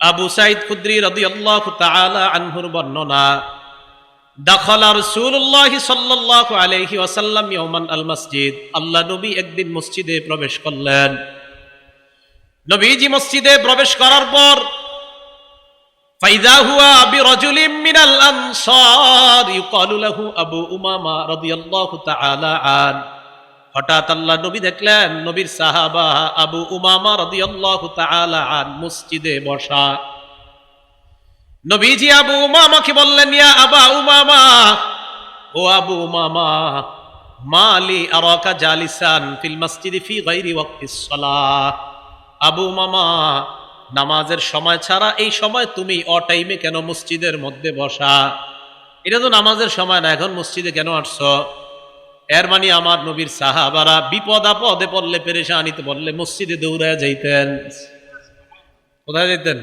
আবু সাইদ খুদ্রি রাদিয়াল্লাহু তাআলা আনহুর বর্ণনা, দাখালা রাসূলুল্লাহ সাল্লাল্লাহু আলাইহি ওয়াসাল্লাম ইয়াওমান আল মসজিদ। আল্লাহ নবী একদিন মসজিদে প্রবেশ করলেন। নবীজি মসজিদে প্রবেশ করার পর ফাইদা হুয়া বিরাজুলিম মিনাল আনসার, ইউকালু লাহু আবু উমামা রাদিয়াল্লাহু তাআলা হঠাৎ আল্লাহ নবী দেখলেন, নবীর সাহাবা আবু উমামা তাআলা আন মসজিদে বসা। নবীজি আবু উমামাকে বললেন, ইয়া আবা উমামা, ও আবু উমামা মালি আরাকা জালিসান ফিল মসজিদি ফি গায়রি ওয়াক্তিস সালাহ। আবু উমামা, নামাজের সময় ছাড়া এই সময় তুমি অ টাইমে কেন মসজিদের মধ্যে বসা? এটা তো নামাজের সময় না, এখন মসজিদে কেন আসছো? এর মানে আমার নবীর সাহাবারা বিপদ আপদে পড়লে পেরেশানিতে পড়লে মসজিদে দৌড়ায় যাইতেন। কোথায় যাইতেন?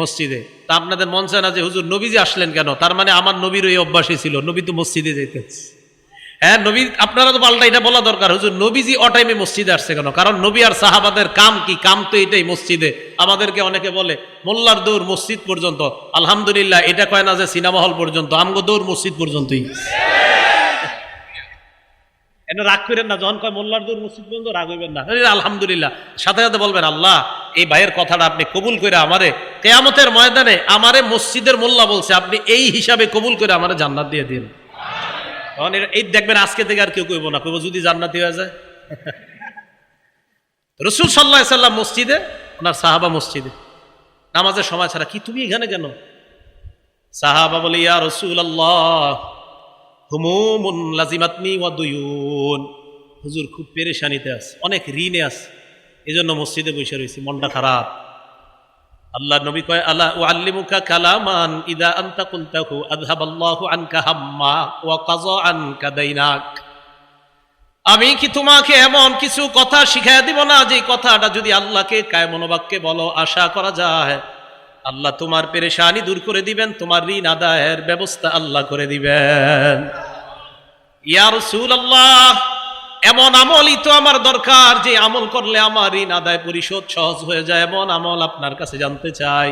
মসজিদে। তা আপনাদের মন চায় না যে হুজুর নবীজি আসলেন কেন? তার মানে আমার নবীর ওই অভ্যাসই ছিল, নবী তো মসজিদে যাইতেন। হ্যাঁ নবী, আপনারা তো পাল্টা এটা বলা দরকার। হুজুর, নবীজি অ টাইমে মসজিদে আসছে কেন? কারণ নবী আর সাহাবাদের কাম কি? কাম তো এটাই, মসজিদে। আমাদেরকে অনেকে বলে, মোল্লার দৌড় মসজিদ পর্যন্ত। আলহামদুলিল্লাহ, এটা কয় না যে সিনেমা হল পর্যন্ত, আমগো দৌড় মসজিদ পর্যন্তই। এনে রাগ করেন না, যখন কয়, মোল্লার দূর মসজিদ পর্যন্ত রাগ হইবেন না। আলহামদুলিল্লাহ। সাথে সাথে বলবেন, আল্লাহ, এই ভাইয়ের কথাটা আপনি কবুল করে আমারে কেয়ামতের ময়দানে আমারে মসজিদের মোল্লা বলছে, আপনি এই হিসাবে কবুল করে আমারে জান্নাত দিয়ে দিন। তখন এই দেখবেন, আজকে থেকে আর কেউ কইব না, কইব, যদি জান্নাতি হয়ে যায়। রসুল সাল্লাহ সাল্লাম মসজিদে, ওনার সাহাবা মসজিদে। নামাজের সময় ছাড়া, কি তুমি এখানে কেন? সাহাবা বলে, ইয়া রসুল আল্লাহ হুমুমুন লাজিমাতনি ওয়া হুজুর খুব পেরেশানিতে আছে, অনেক ঋণে আছে। এজন্য মসজিদে বসে রয়েছি, মনটা খারাপ। আল্লাহ নবী কয়, আলা ও আল্লি আল্লিমুকা কালামান ইদা আনতা কুলতাহু, আযহাবাল্লাহু আনকা হাম্মা ওয়া কাযা আনকা দাইনাক আমি কি তোমাকে এমন কিছু কথা শিখাইয়া দিব না, যে কথাটা যদি আল্লাহকে কায় মনোবাক্যে বলো, আশা করা যায়? আল্লাহ তোমার পেরেশানি দূর করে দিবেন, তোমার ঋণ আদায়ের ব্যবস্থা আল্লাহ করে দিবেন। ইয়া আল্লাহ এমন আমলই তো আমার দরকার, যে আমল করলে আমার ঋণ আদায় পরিশোধ সহজ হয়ে যায়, এমন আমল আপনার কাছে জানতে চাই।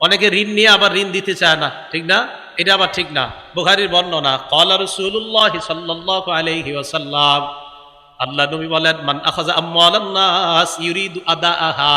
অনেকে ঋণ নিয়ে আবার ঋণ দিতে চায় না, ঠিক না? এটা আবার ঠিক না। বুখারীর বর্ণনা, ক্বালা রাসূলুল্লাহ সাল্লাল্লাহু আলাইহি ওয়াসাল্লাম আল্লাহ নবী বলেন, মান ইউরিদু আদাআহা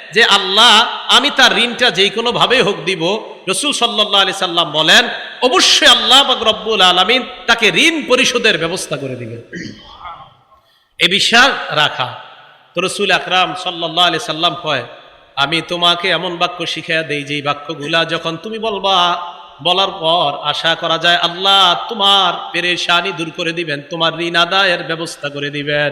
যে আল্লাহ, আমি তার ঋণটা যেই কোনো ভাবে হোক দিব। রসুল সাল্লাহ আলি সাল্লাম বলেন, অবশ্যই আল্লাহ পাক রব্বুল আলমিন তাকে ঋণ পরিশোধের ব্যবস্থা করে দিবেন এ বিশ্বাস রাখা। তো রসুল আকরাম সাল্লাহ আলি সাল্লাম কয়, আমি তোমাকে এমন বাক্য শিখাইয়া দেই, যেই বাক্যগুলা যখন তুমি বলবা, বলার পর আশা করা যায় আল্লাহ তোমার পেরেশানি দূর করে দিবেন, তোমার ঋণ আদায়ের ব্যবস্থা করে দিবেন।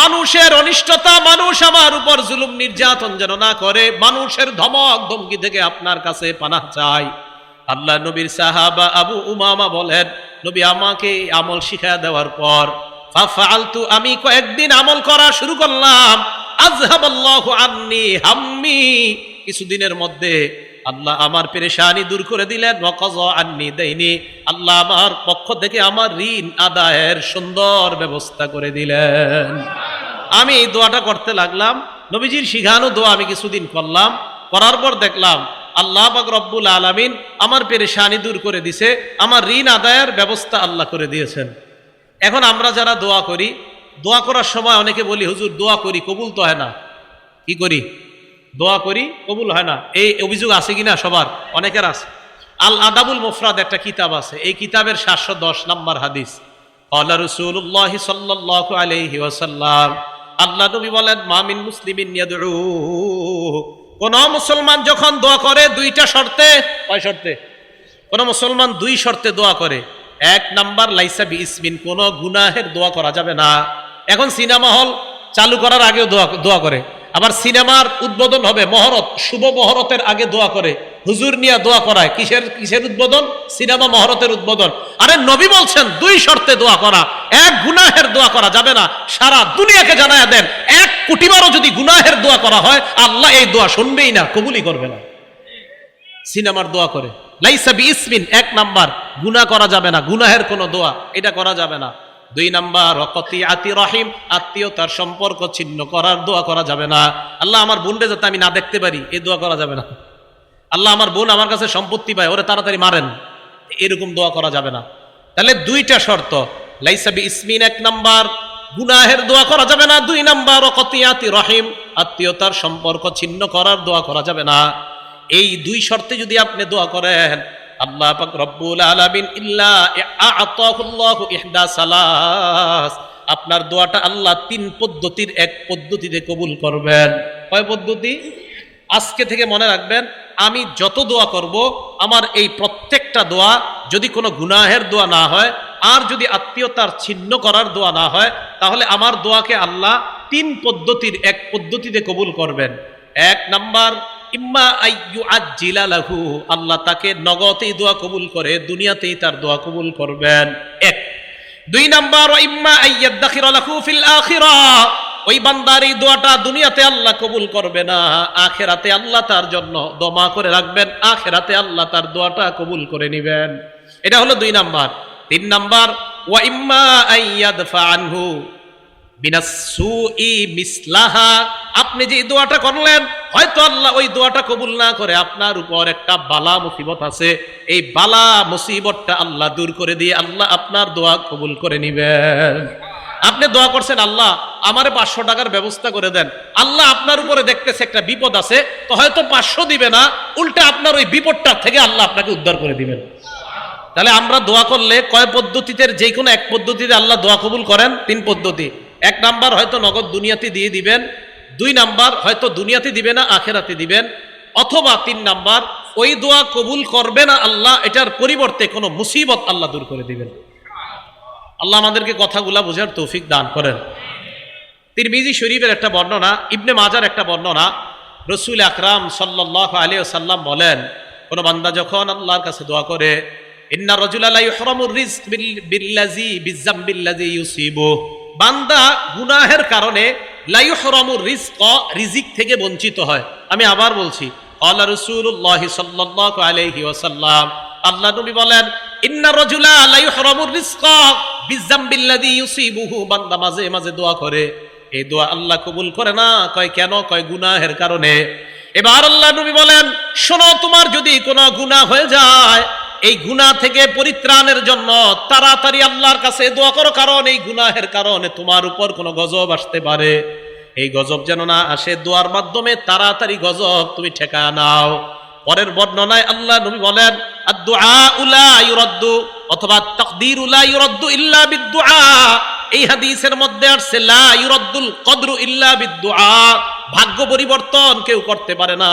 মানুষের অনিষ্টতা, মানুষ আমার উপর জুলুম নির্যাতন যেন না করে, মানুষের ধমক, ধমকি থেকে আপনার কাছে পানা চাই। আল্লাহ নবীর সাহাবা আবু উমামা বলেন, নবী, আমাকে আমল শিখা দেওয়ার পর ফালতু আমি কয়েকদিন আমল করা শুরু করলাম। আজহাবাল্লাহু আন্নি হাম্মি। কিছুদিনের মধ্যে আল্লাহ আমার পেরেশানি দূর করে দিলেন। আন্নি দেয়নি আল্লাহ আমার পক্ষ থেকে আমার ঋণ আদায়ের সুন্দর ব্যবস্থা করে দিলেন। আমি এই দোয়াটা করতে লাগলাম। নবীজির শিখানো দোয়া আমি কিছুদিন করলাম। করার পর দেখলাম, আল্লাহ পাক রব্বুল আলামিন আমার পেরেশানি দূর করে দিছে। আমার ঋণ আদায়ের ব্যবস্থা আল্লাহ করে দিয়েছেন। এখন আমরা যারা দোয়া করি, দোয়া করার সময় অনেকে বলি, হুজুর, দোয়া করি, কবুল তো হয় না। কি করি? দোয়া করি, কবুল হয় না। এই অভিযোগ আছে কিনা? সবার। অনেকের আছে। আল আদাবুল মুফরাদ একটা কিতাব আছে। এই কিতাবের সাতশো দশ নম্বর হাদিস। আল্লাহ রসুল্লাহ সাল্লাহ আলহি ওয়াসাল্লাম আল্লাহ নবী বলেন মামিন মুসলিমিন কোন মুসলমান যখন দোয়া করে, দুইটা শর্তে, কয় শর্তে? কোন মুসলমান দুই শর্তে দোয়া করে। এক নাম্বার, লাইসা বি ইসমিন কোন গুনাহের দোয়া করা যাবে না। এখন সিনেমা হল চালু করার আগেও দোয়া দোয়া করে। আবার সিনেমার উদ্বোধন হবে মহরত, শুভ মহরতের আগে দোয়া করে। হুজুর নিয়ে দোয়া করায়। কিসের কিসের উদ্বোধন? সিনেমা মহরতের উদ্বোধন। আরে নবী বলছেন, দুই শর্তে দোয়া করা। এক গুনাহের দোয়া করা যাবে না। সারা দুনিয়াকে জানায় দেন। এক কোটিবারও যদি গুনাহের দোয়া করা হয়, আল্লাহ এই দোয়া শুনবেই না, কবুলই করবে না। সিনেমার দোয়া করে। লাইসা বি ইসমিন এক নাম্বার। গুনাহ করা যাবে না। গুনাহের কোনো দোয়া। এটা করা যাবে না। দুই নাম্বার, রকতি আতি রহিম, আত্মীয়তার সম্পর্ক ছিন্ন করার দোয়া করা যাবে না। আল্লাহ আমার বোনরে যাতে আমি না দেখতে পারি এই দোয়া করা যাবে না। আল্লাহ আমার বোন আমার কাছে সম্পত্তি পায়, ওরে তাড়াতাড়ি মারেন, এরকম দোয়া করা যাবে না। তাহলে দুইটা শর্ত লাইসাবি ইসমিন এক নাম্বার, গুনাহের দোয়া করা যাবে না। দুই নাম্বার অকতিয়াতি রহিম, আত্মীয়তার সম্পর্ক ছিন্ন করার দোয়া করা যাবে না। এই দুই শর্তে যদি আপনি দোয়া করেন আল্লাহ পাক রব্বুল আলামিন ইল্লা আতাহুল্লাহু ইহদা সালাস। আপনার দোয়াটা আল্লাহ তিন পদ্ধতির এক পদ্ধতিতে কবুল করবেন। কয় পদ্ধতি? আজকে থেকে মনে রাখবেন, আমি যত দোয়া করব, আমার এই প্রত্যেকটা দোয়া যদি কোনো গুনাহের দোয়া না হয়, আর যদি আত্মীয়তার ছিন্ন করার দোয়া না হয়, তাহলে আমার দোয়াকে আল্লাহ তিন পদ্ধতির এক পদ্ধতিতে কবুল করবেন। এক নাম্বার ইম্মা আইয়ু আজিলা লাহু, আল্লাহ তাকে নগতেই দোয়া কবুল করে, দুনিয়াতেই তার দোয়া কবুল করবেন। এক। দুই নাম্বার ইম্মা আইয়াদ্দাখিরা লাহু ফিল আখিরাহ ওই বান্দার এই দোয়াটা দুনিয়াতে আল্লাহ কবুল করবে না, আখেরাতে আল্লাহ তার জন্য দমা করে রাখবেন, আখেরাতে আল্লাহ তার দোয়াটা কবুল করে নিবেন। এটা হলো দুই নাম্বার। তিন নাম্বার, ওয়া ইম্মা আইয়াদফা আনহু আপনি যে দোয়াটা করলেন, হয়তো আল্লাহ ওই দোয়াটা কবুল না করে আপনার উপর একটা বালা মুসিবত আছে। এই বালা মুসিবতটা আল্লাহ দূর করে দিয়ে আল্লাহ আপনার দোয়া কবুল করে নিবেন। আপনি দোয়া করছেন, আল্লাহ আমারে পাঁচশো টাকার ব্যবস্থা করে দেন। আল্লাহ আপনার উপরে দেখতেছে একটা বিপদ আছে, তো হয়তো পাঁচশো দিবে না, উল্টে আপনার ওই বিপদটা থেকে আল্লাহ আপনাকে উদ্ধার করে দিবেন। তাহলে আমরা দোয়া করলে কয় পদ্ধতিতে, যে কোনো এক পদ্ধতিতে আল্লাহ দোয়া কবুল করেন, তিন পদ্ধতি। এক নাম্বার হয়তো নগদ দুনিয়াতে দিয়ে দিবেন, দুই নাম্বার হয়তো দুনিয়াতে দিবে না, আখেরাতে দিবেন, অথবা তিন নাম্বার, ওই দোয়া কবুল করবে না আল্লাহ, এটার পরিবর্তে কোনো মুসিবত আল্লাহ দূর করে দিবেন। আল্লাহ আমাদেরকে কথাগুলা বোঝার তৌফিক দান করেন। তিরমিজি শরীফের একটা বর্ণনা, ইবনে মাজার একটা বর্ণনা, রসুল আকরাম সাল্লাহ আলী সাল্লাম বলেন, কোনো বান্দা যখন আল্লাহর কাছে দোয়া করে, ইন্না রজুলাল্লাহ ইহরামুর রিজক বিল- বিল্লাজি ইউসিবু বান্দা গুনাহের কারণে লাইহরামুর রিজক, রিজিক থেকে বঞ্চিত হয়। আমি আবার বলছি আল্লাহ রসুল্লাহ সাল্লাল্লাহু আলাইহি ওয়াসাল্লাম, আল্লাহ নবী বলেন, ইন্না রজুলা লাইহরামুর রিজক বিজাম্বিল্লাজি ইউসিবুহু বান্দা মাঝে মাঝে দোয়া করে। এই দোয়া আল্লাহ কবুল করে না? কয় কেন? কয় গুনাহের কারণে। এবার আল্লাহ নবী বলেন, শোনো, তোমার যদি কোনো গুনাহ হয়ে যায় এই গুনাহ থেকে পরিত্রাণের জন্য তাড়াতাড়ি আল্লাহর কাছে দোয়া করো, কারণ এই গুনাহের কারণে তোমার উপর কোনো গজব আসতে পারে। এই গজব যেন না আসে, দোয়ার মাধ্যমে তাড়াতাড়ি গজব তুমি ঠেকা নাও। পরের বর্ণনায় আল্লাহ নবী বলেন অথবা, তাকদীর ইল্লা এই হাদিসের মধ্যে আসছে, লা ইউরাদ্দুল কদরু ইল্লা বিদ-দুআ ভাগ্য পরিবর্তন কেউ করতে পারে না।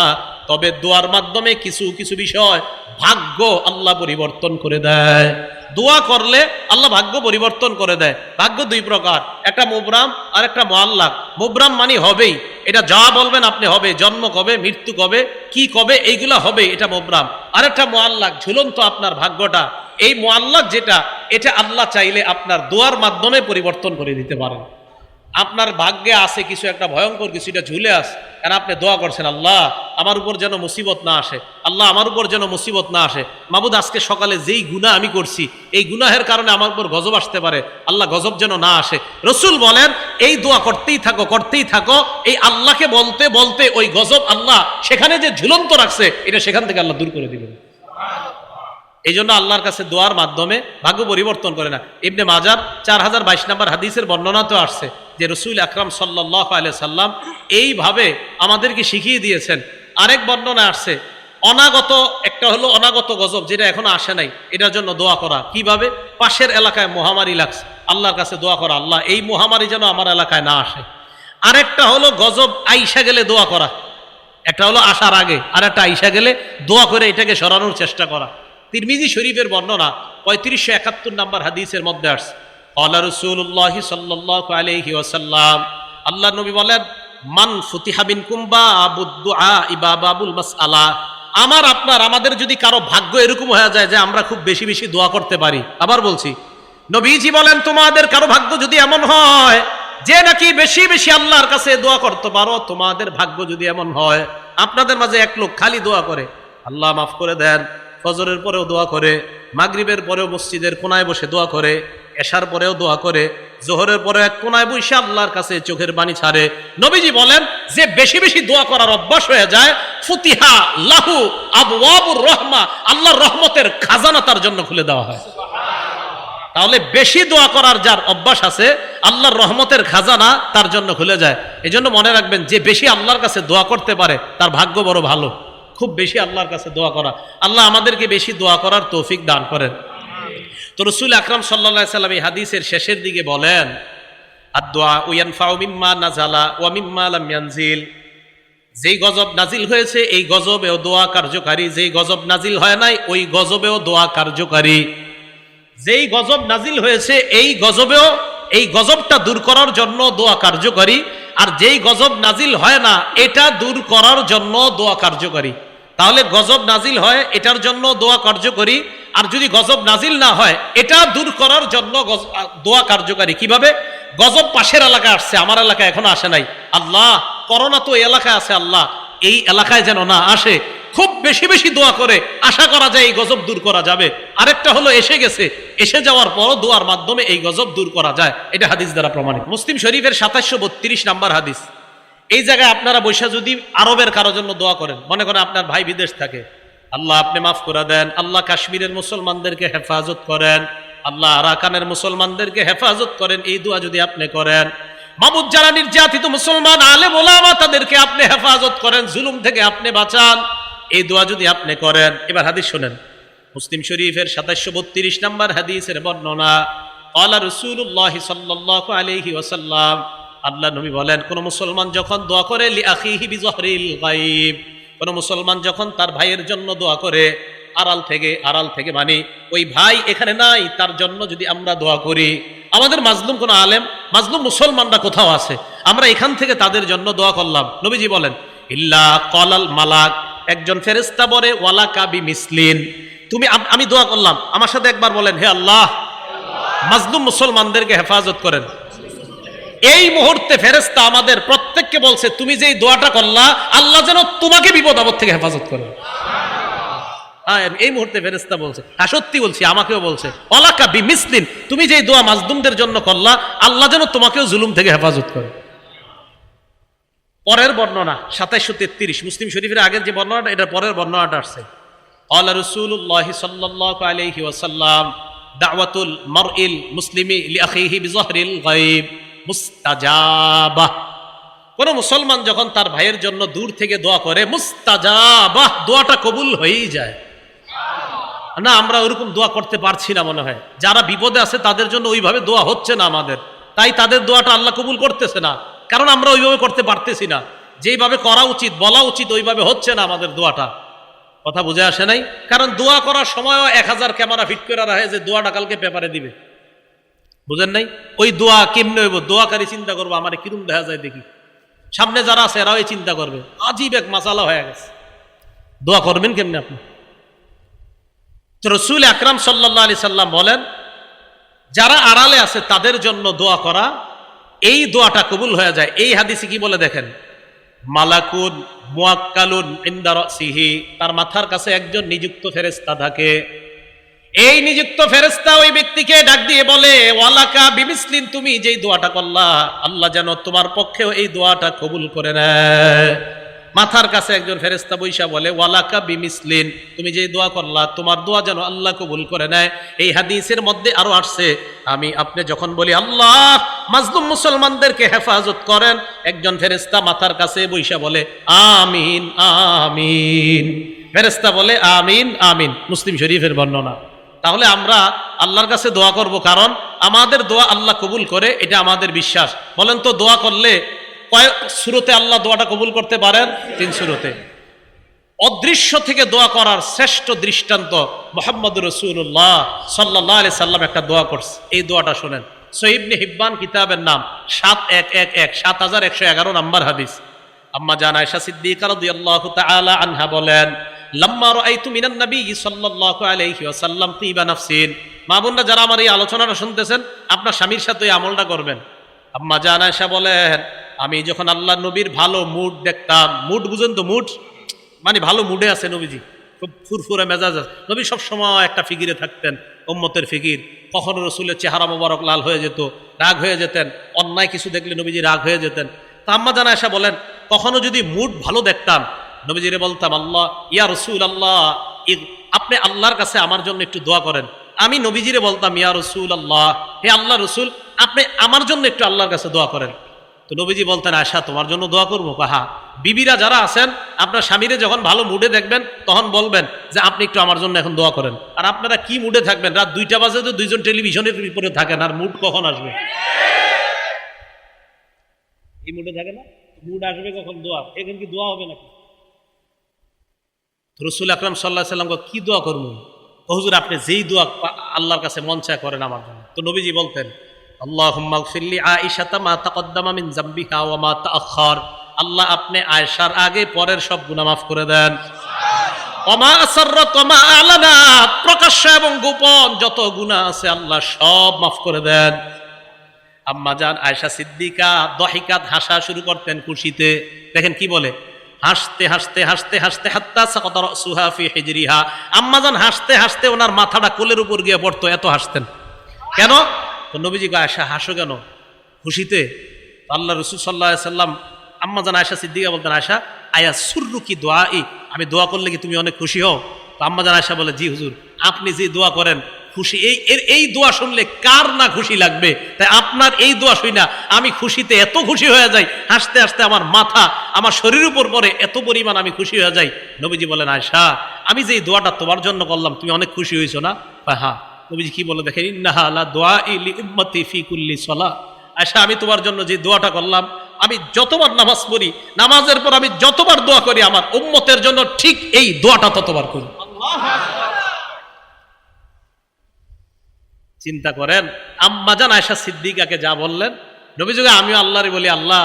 তবে দোয়ার মাধ্যমে কিছু কিছু বিষয় ভাগ্য আল্লাহ পরিবর্তন করে দেয়। দোয়া করলে আল্লাহ ভাগ্য পরিবর্তন করে দেয়। ভাগ্য দুই প্রকার, একটা মুবরাম আর একটা মোয়াল্লাক মুবরাম মানে হবেই, এটা যা বলবেন আপনি হবে, জন্ম কবে, মৃত্যু কবে, কি কবে, এইগুলা হবে, এটা মুবরাম। আর একটা মোয়াল্লাক ঝুলন্ত আপনার ভাগ্যটা। এই মোয়াল্লাক যেটা, এটা আল্লাহ চাইলে আপনার দোয়ার মাধ্যমে পরিবর্তন করে দিতে পারেন। আপনার ভাগ্যে আছে কিছু একটা ভয়ঙ্কর কিছু, এটা ঝুলে আস কারণ আপনি দোয়া করছেন, আল্লাহ আমার উপর যেন মুসিবত না আসে, আল্লাহ আমার উপর যেন মুসিবত না আসে। মাবুদ, আজকে সকালে যেই গুণা আমি করছি, এই গুনাহের কারণে আমার উপর গজব আসতে পারে, আল্লাহ গজব যেন না আসে। রসুল বলেন, এই দোয়া করতেই থাকো করতেই থাকো, এই আল্লাহকে বলতে বলতে ওই গজব আল্লাহ সেখানে যে ঝুলন্ত রাখছে, এটা সেখান থেকে আল্লাহ দূর করে দিবেন। এই জন্য আল্লাহর কাছে দোয়ার মাধ্যমে ভাগ্য পরিবর্তন করে না। ইবনে মাজার চার হাজার বাইশ নম্বর হাদিসের বর্ণনা তো আসছে যে রসুল আকরাম সাল্লাহ আলিয়া সাল্লাম এইভাবে আমাদেরকে শিখিয়ে দিয়েছেন আরেক বর্ণনা আসছে, অনাগত, একটা হলো অনাগত গজব যেটা এখনও আসে নাই, এটার জন্য দোয়া করা। কীভাবে? পাশের এলাকায় মহামারী লাগছে, আল্লাহর কাছে দোয়া করা, আল্লাহ, এই মহামারী যেন আমার এলাকায় না আসে। আরেকটা হলো গজব আইসা গেলে দোয়া করা। একটা হলো আসার আগে আর একটা আইসা গেলে দোয়া করে এটাকে সরানোর চেষ্টা করা। তিরমিজি শরীফের বর্ণনা পঁয়ত্রিশশো একাত্তর নাম্বার হাদিসের মধ্যে আসছে আল্লাহ রসুল্লাহ সাল্লাহ আলহি ওসাল্লাম আল্লাহ নবী বলেন মান ফুতিহাবিন কুম্বা আবুদ্দুআ ইবাবাবুল মাস আলা আমার, আপনার, আমাদের যদি কারও ভাগ্য এরকম হয়ে যায় যে আমরা খুব বেশি বেশি দোয়া করতে পারি, আবার বলছি, নবীজি বলেন, তোমাদের কারও ভাগ্য যদি এমন হয়, যে নাকি বেশি বেশি আল্লাহর কাছে দোয়া করতে পারো, তোমাদের ভাগ্য যদি এমন হয়, আপনাদের মাঝে এক লোক খালি দোয়া করে, আল্লাহ মাফ করে দেন, ফজরের পরেও দোয়া করে, মাগরিবের পরেও মসজিদের কোনায় বসে দোয়া করে এশার পরেও দোয়া করে, জোহরের পরে এক কোনায় বসে আল্লাহর কাছে চোখের বাণী ছাড়ে। নবীজি বলেন, যে বেশি বেশি দোয়া করার অভ্যাস হয়ে যায়, ফুতিহা লাহু আবু রহমা, আল্লাহর রহমতের খাজানা তার জন্য খুলে দেওয়া হয়। তাহলে বেশি দোয়া করার যার অভ্যাস আছে, আল্লাহর রহমতের খাজানা তার জন্য খুলে যায়। এই জন্য মনে রাখবেন, যে বেশি আল্লাহর কাছে দোয়া করতে পারে, তার ভাগ্য বড় ভালো। খুব বেশি আল্লাহর কাছে দোয়া করা। আল্লাহ আমাদেরকে বেশি দোয়া করার তৌফিক দান করেন। তো রসুল আকরাম সাল্লা সাল্লাম এই হাদিসের শেষের দিকে বলেন আদোয়া উয়ানফাউ মিম্মা নাজালা ওয়া মিম্মা লাম যেই গজব নাজিল হয়েছে, এই গজবেও দোয়া কার্যকারী। যেই গজব নাজিল হয় নাই, ওই গজবেও দোয়া কার্যকারী। যেই গজব নাজিল হয়েছে, এই গজবেও, এই গজবটা দূর করার জন্য দোয়া কার্যকারী। আর যেই গজব নাজিল হয় না, এটা দূর করার জন্য দোয়া কার্যকারী। তাহলে গজব নাজিল হয়, এটার জন্য দোয়া কার্যকরী। আর যদি গজব নাজিল না হয়, এটা দূর করার জন্য দোয়া কার্যকারী। কীভাবে? গজব পাশের এলাকায় আসছে, আমার এলাকায় এখনও আসে নাই। আল্লাহ, করোনা তো এলাকায় আছে আল্লাহ। এই এলাকায় যেন না আসে, খুব বেশি বেশি দোয়া করে। আশা করা যায় এই গজব দূর করা যাবে। আরেকটা হলো, এসে গেছে। এসে যাওয়ার পরও দোয়ার মাধ্যমে এই গজব দূর করা যায়। এটা হাদিস দ্বারা প্রমাণিত। মুসলিম শরীফের সাতাশশো বত্রিশ নাম্বার হাদিস। এই জায়গায় আপনারা বৈশা যদি আরবের কারোর জন্য দোয়া করেন, মনে করেন আপনার ভাই বিদেশ থাকে। আল্লাহ আপনি মাফ করে দেন। আল্লাহ কাশ্মীরের মুসলমানদেরকে হেফাজত করেন। আল্লাহ আরাকানের মুসলমানদেরকে হেফাজত করেন। এই দোয়া যদি আপনি করেন। মাবুদ যারা নির্যাতিত মুসলমান আলে ওলামা, তাদেরকে আপনি হেফাজত করেন। জুলুম থেকে আপনি বাঁচান। এই দোয়া যদি আপনি করেন। এবার হাদিস শোনেন। মুসলিম শরীফের সাতাশশো বত্রিশ নম্বর হাদিসের বর্ণনা আল্লাহ রসুল্লাহ সাল্লাহ আলহি ওসাল্লাম আল্লাহ নবী বলেন, কোন মুসলমান যখন দোয়া করে, লি আখিহি বিজহরিল গাইব কোন মুসলমান যখন তার ভাইয়ের জন্য দোয়া করে, আড়াল থেকে আড়াল থেকে মানে ওই ভাই এখানে নাই, তার জন্য যদি আমরা দোয়া করি, আমাদের মাজলুম কোন আলেম, মাজলুম মুসলমানরা কোথাও আছে? আমরা এখান থেকে তাদের জন্য দোয়া করলাম। নবীজি বলেন, ইল্লা কলাল মালাক একজন ফেরেস্তা বলে, ওয়ালা কাবি মিসলিন তুমি আমি দোয়া করলাম আমার সাথে একবার বলেন, হে আল্লাহ, মাজলুম মুসলমানদেরকে হেফাজত করেন। এই মুহূর্তে ফেরেস্তা আমাদের প্রত্যেককে বলছে তুমি যে দোয়াটা করলা আল্লাহ যেন তোমাকে বিপদ আপদ থেকে হেফাজত করে। হ্যাঁ, এই মুহূর্তে ফেরেস্তা বলছে হ্যাঁ সত্যি বলছি আমাকেও বলছে অলাকা বি মিসলিন তুমি যে দোয়া মাজদুমদের জন্য করলা আল্লাহ যেন তোমাকেও জুলুম থেকে হেফাজত করে। পরের বর্ণনা সাতাইশো তেত্রিশ মুসলিম শরীফের আগের যে বর্ণনাটা এটা পরের বর্ণনাটা আসছে। আল্লাহ রসুল্লাহ সাল্লাহ আলহি ওয়াসাল্লাম দাওয়াতুল মুসলিমি বিজহরিল গায়ব মুস্তাজাবাহ কোন মুসলমান যখন তার ভাইয়ের জন্য দূর থেকে দোয়া করে মুস্তাজাবাহ দোয়াটা কবুল হয়েই যায়। না, আমরা ওরকম দোয়া করতে পারছি না মনে হয়। যারা বিপদে আছে তাদের জন্য ওইভাবে দোয়া হচ্ছে না আমাদের। তাই তাদের দোয়াটা আল্লাহ কবুল করতেছে না। কারণ আমরা ওইভাবে করতে পারতেছি না। যেইভাবে করা উচিত, বলা উচিত, ওইভাবে হচ্ছে না আমাদের দোয়াটা। কথা বুঝে আসে নাই? কারণ দোয়া করার সময়ও এক হাজার ক্যামেরা ফিট করে রাখে যে দোয়াটা কালকে পেপারে দিবে। বুঝেন নাই? ওই দোয়া কেমনে হইব? দোয়াকারী চিন্তা করব, আমার কিরম দেখা যায় দেখি। সামনে যারা আছে, এরাও এই চিন্তা করবে। আজীব এক মাসালা হয়ে গেছে। দোয়া করবেন কেমনে আপনি? রসুল আকরাম সাল্লাহ আলি সাল্লাম বলেন, যারা আড়ালে আছে, তাদের জন্য দোয়া করা, এই দোয়াটা কবুল হয়ে যায়। এই হাদিসে কি বলে দেখেন? মালাকুন মুয়াক্কালুন ইন্দার সিহি তার মাথার কাছে একজন নিযুক্ত ফেরেশতা থাকে। এই নিযুক্ত ফেরেশতা ওই ব্যক্তিকে ডাক দিয়ে বলে, ওয়ালাকা বিমিসলিন, তুমি যেই দোয়াটা করলা, আল্লাহ যেন তোমার পক্ষেও এই দোয়াটা কবুল করে নেয়। মাথার কাছে একজন ফেরেস্তা বৈশা বলে, ওয়ালাকা বিমিসলিন, তুমি যেই দোয়া করলা, তোমার দোয়া যেন আল্লাহ কবুল করে নেয়। এই হাদিসের মধ্যে আরও আসছে, আমি আপনি যখন বলি, আল্লাহ, মাজলুম মুসলমানদেরকে হেফাজত করেন, একজন ফেরেস্তা মাথার কাছে বৈশা বলে, আমিন আমিন। ফেরেস্তা বলে, আমিন আমিন। মুসলিম শরীফের বর্ণনা। তাহলে আমরা আল্লাহর কাছে দোয়া করব, কারণ আমাদের দোয়া আল্লাহ কবুল করে, এটা আমাদের বিশ্বাস। বলেন তো, দোয়া করলে কয়েক শুরুতে আল্লাহ দোয়াটা কবুল করতে পারেন? তিন শুরুতে অদৃশ্য থেকে দোয়া করার শ্রেষ্ঠ দৃষ্টান্ত মোহাম্মদ রসুল্লাহ সাল্লাহ আলি সাল্লাম একটা দোয়া করছে। এই দোয়াটা শোনেন। সহিবনে হিব্বান কিতাবের নাম, সাত এক এক এক, সাত হাজার একশো এগারো নাম্বার হাদিস। আম্মা জান আয়সা সিদ্দিকা রাদিয়াল্লাহু তাআলা আনহা বলেন লাম্মা রাআইতু মিনান নবী সাল্লাল্লাহু আলাইহি ওয়াসাল্লাম তিবা নাফসিন। মা বোনরা যারা আমার এই আলোচনাটা শুনতেছেন, আপনার স্বামীর সাথে এই আমলটা করবেন। আম্মা জান আয়সা বলেন, আমি যখন আল্লাহ নবীর ভালো মুড দেখতাম, মুড বুঝেন তো মুড? মানে ভালো মুডে আছে নবীজি, খুব ফুরফুরে মেজাজ আছে। নবী সবসময় একটা ফিকিরে থাকতেন, উম্মতের ফিকির। কখনো রসুলের চেহারা মোবারক লাল হয়ে যেত, রাগ হয়ে যেতেন, অন্যায় কিছু দেখলে নবীজি রাগ হয়ে যেতেন। তা আম্মা জানা এসা বলেন, কখনো যদি মুড ভালো দেখতাম নবীজিরে বলতাম, আল্লাহ, ইয়া রসুল আল্লাহ আপনি আল্লাহর কাছে আমার জন্য একটু দোয়া করেন। আমি নবীজিরে বলতাম, ইয়া রসুল আল্লাহ হে আল্লাহ রসুল, আপনি আমার জন্য একটু আল্লাহর কাছে দোয়া করেন। তো নবীজি বলতেন আশা তোমার জন্য দোয়া করব? কাহা বিবিরা যারা আছেন, আপনার স্বামীরে যখন ভালো মুডে দেখবেন, তখন বলবেন যে, আপনি একটু আমার জন্য এখন দোয়া করেন। আর আপনারা কি মুডে থাকবেন? রাত দুইটা বাজে তো দুইজন টেলিভিশনের বিপরে থাকেন, আর মুড কখন আসবে? এই মুডে থাকে না? মুড আসবে কখন? দোয়া। এখন কি দোয়া হবে নাকি? রসুল আকরাম সাল্লাহ সাল্লামকে কি দোয়া করব? হুজুর, আপনি যেই দোয়া আল্লাহর কাছে মন চায় করেন আমার জন্য। তো নবীজি বলতেন, আল্লাহুম্মা গফিরলি আয়েশাতা মা তাকদ্দামা মিন যামবিহা ওয়া মা তাআখার আল্লাহ আপনি আয়েশার আগে পরের সব গুনাহ মাফ করে দেন। ওমা আসাররাত মা আলানাত প্রকাশ্য এবং গোপন যত গুনাহ আছে আল্লাহ সব মাফ করে দেন। আম্মা জান, আয়েশা সিদ্দিকা দহিকাত হাসা শুরু করতেন খুশিতে। দেখেন কি বলে? হাসতে হাসতে হাসতে হাসতে, হাত্তা সাকাত রাসুহা ফি হিজরিহা। আম্মা জান হাসতে হাসতে ওনার মাথাটা কোলের উপর গিয়ে পড়তো, এত হাসতেন। কেন? তো নবীজি গো আয়েশা, হাসো কেন? খুশিতে? আল্লাহ রসুল সাল্লাহ সাল্লাম আম্মা জান আয়েশা সিদ্দিকা বলতেন, আয়েশা, আয়া সুররু কি দোয়া আমি দোয়া করলে কি তুমি অনেক খুশি হও? তো আম্মা জান আয়েশা বলে, জি হুজুর, আপনি যে দোয়া করেন খুশি। এই, এর, এই দোয়া শুনলে কার না খুশি লাগবে? তাই আপনার এই দোয়া শুই না, আমি খুশিতে এত খুশি হয়ে যাই, হাসতে হাসতে আমার মাথা, আমার শরীর উপর পরে এত পরিমাণ আমি খুশি হয়ে যাই। নবীজি বলেন আয়সা আমি যে দোয়াটা তোমার জন্য করলাম, তুমি অনেক খুশি হয়েছো না? হ্যাঁ। নবীজি কি বলে দেখেন ইন্নাহা আলা দোয়া ইলি উম্মতি ফি কুল্লি সলা। আয়সা আমি তোমার জন্য যে দোয়াটা করলাম, আমি যতবার নামাজ পড়ি, নামাজের পর আমি যতবার দোয়া করি, আমার উম্মতের জন্য ঠিক এই দোয়াটা ততবার করি। চিন্তা করেন। আম্মাজান আয়সা সিদ্দিকাকে যা বললেন নবীযুগে আমিও আল্লাহরই বলি, আল্লাহ,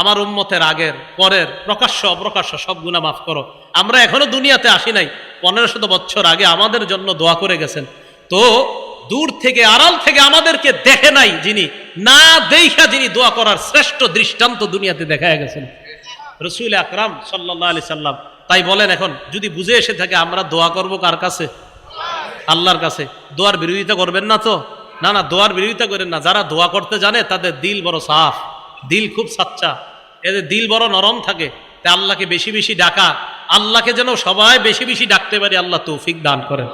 আমার উম্মতের আগের, পরের, প্রকাশ্য, অপ্রকাশ্য সব গুণা মাফ করো। আমরা এখনও দুনিয়াতে আসি নাই পনেরো শত বছর আগে আমাদের জন্য দোয়া করে গেছেন। তো দূর থেকে, আড়াল থেকে আমাদেরকে দেখে নাই যিনি, না দেখা যিনি দোয়া করার শ্রেষ্ঠ দৃষ্টান্ত দুনিয়াতে দেখা গেছেন। রসুল আকরাম সাল্লাহ আলি সাল্লাম তাই বলেন এখন, যদি বুঝে এসে থাকে আমরা দোয়া করব কার কাছে? আল্লাহর কাছে দোয়ার বিরোধিতা করবেন না তো? না না, দোয়ার বিরোধিতা করেন না। যারা দোয়া করতে জানে, তাদের দিল বড় সাফ। দিল খুব সাচ্চা। এদের দিল বড় নরম থাকে। তাই আল্লাহকে বেশি বেশি ডাকা। আল্লাহকে যেন সবাই বেশি বেশি ডাকতে পারি, আল্লাহ তৌফিক দান করেন।